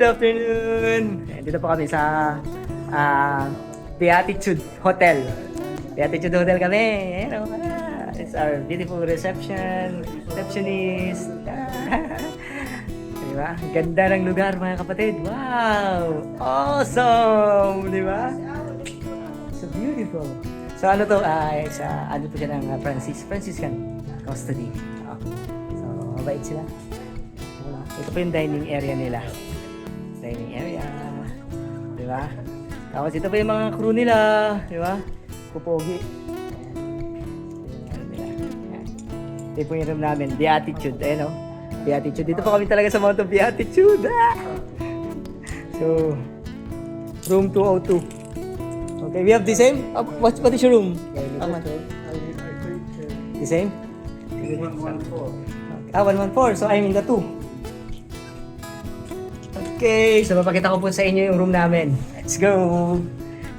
Good afternoon! Dito po kami sa ah, Beatitude Hotel. Beatitude Hotel kami. Oh, ah, It's our beautiful reception, receptionist. Ang Ganda ng lugar mga kapatid. Wow! Awesome! Di ba? So beautiful. So ano to? Ah, sa ano po siya ng ah, Francis, Franciscan custody. Ah, so mabait sila. Ito po yung dining area nila. Dining area. Di ba? Tapos ito pa yung mga crew nila. Di ba? Kupogi. Ayan. Ito po yung room namin. Beatitude. Ayan o. Beatitude. Dito po kami talaga sa Mount of Beatitude. Ah! So, room 202. Okay, we have the same? Uh, what, what is your room? Ahmad? The same? Ah, 114. So, I'm in the 2. Okay, so papakita ko po sa inyo yung room namin. Let's go!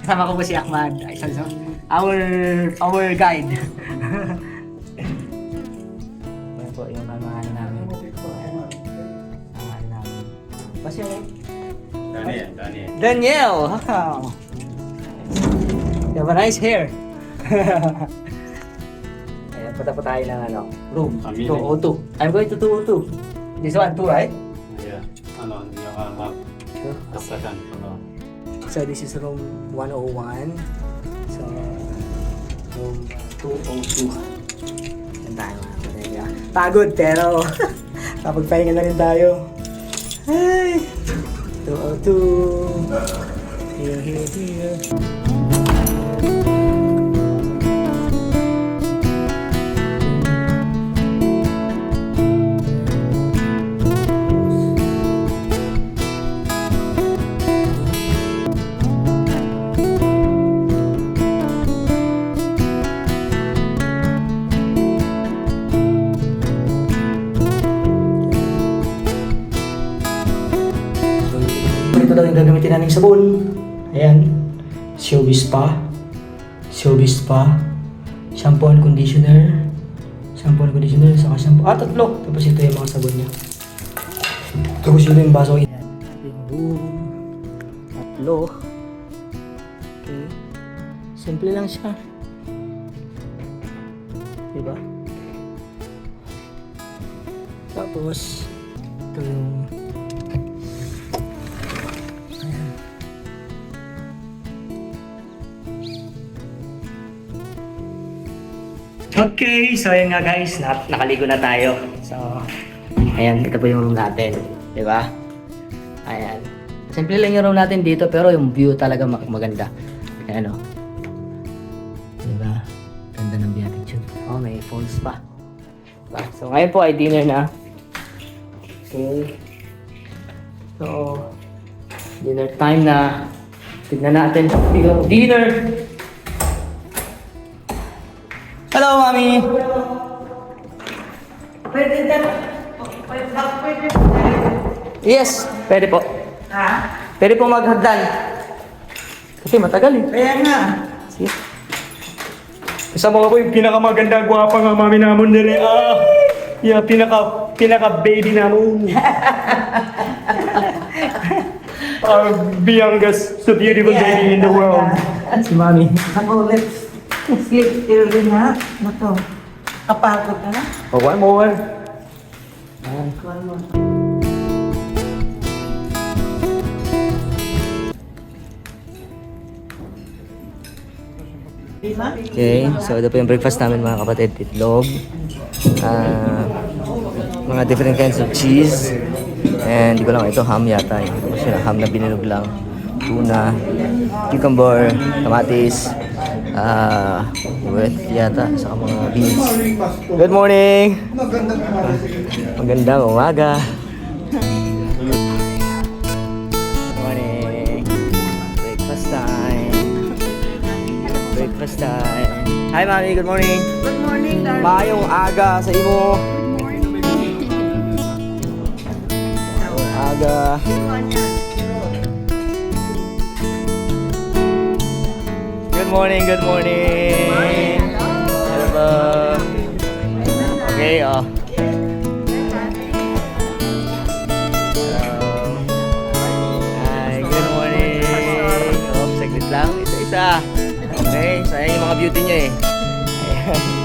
Kasama ko po si Ahmad. Ay, sorry, sorry. Our, our guide. Ayan po yung kamahan namin. Kamahan namin. Your name? Daniel, Daniel. Daniel! Wow! You have a nice hair. Ayan, punta po tayo ng ano, room. Amazing. 202. I'm going to 202. This one, 2, right? Yeah. Ano, uh, the second. Ano. So this is room 101. So, room 202. Yan tayo mga ah. Pagod pero kapagpahinga na rin tayo. Ay! 202. Here, here, here. Yung gagamitin namin sabon. Ayan. Showbiz Spa. Showbiz Spa. Shampoo and conditioner. Shampoo and conditioner. Saka shampoo. Ah, tatlo. Tapos ito yung mga sabon niya. Tapos ito yung baso. Ayan. Room. Tatlo. Okay. Simple lang siya. Diba? Tapos, ito yung Okay, so ayan nga guys, na nakaligo na tayo. So, ayan, ito po yung room natin. Di ba? Ayan. Simple lang yung room natin dito, pero yung view talaga mag- maganda. Ayan o. Di ba? Ganda ng beatitude. Oh, may falls pa. Diba? So, ngayon po ay dinner na. Okay. So, dinner time na. Tignan natin. Dinner! Hello, Mami! Pwede na. Pwede na. Pwede Yes, pwede po. Ha? Pwede po maghagdan. Kasi matagal eh. Kaya nga. Sige. Kasama ko yung pinakamaganda, gwapa nga mami namon dire. Ah, yeah, pinaka, pinaka baby namon. Our youngest, so beautiful baby in the world. Si mami. Ako ulit. Sleep rin ha. Nato. Kapagod ka na. Oh, one more. One more. Okay, so ito po yung breakfast namin mga kapatid. Itlog, ah, mga different kinds of cheese, and di ko lang ito ham yata. eh. Ito siya ham na binilog lang. Tuna, cucumber, kamatis, ah, with yata, sa mga beans. Good morning! Magandang umaga! Good morning! Breakfast time! Breakfast time! Hi, Mami! Good morning! Good morning, darling. Maayong aga sa imo. Aga. Good morning, morning, good morning. Hello po. Okay, oh. Hello. Hi, good morning. Oh, saglit lang. Isa-isa. Okay, sayang yung mga beauty niya eh. Ayan.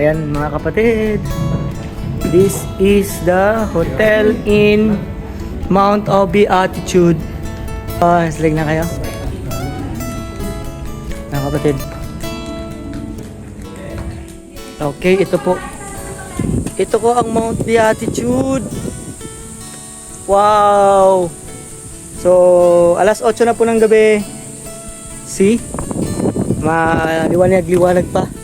Ayan mga kapatid. This is the hotel in Mount Obi Altitude. Ah, slig na kayo? Mga kapatid. Okay, ito po. Ito ko ang Mount Beatitude. Wow! So, alas 8 na po ng gabi. See? Maliwanag-liwanag pa.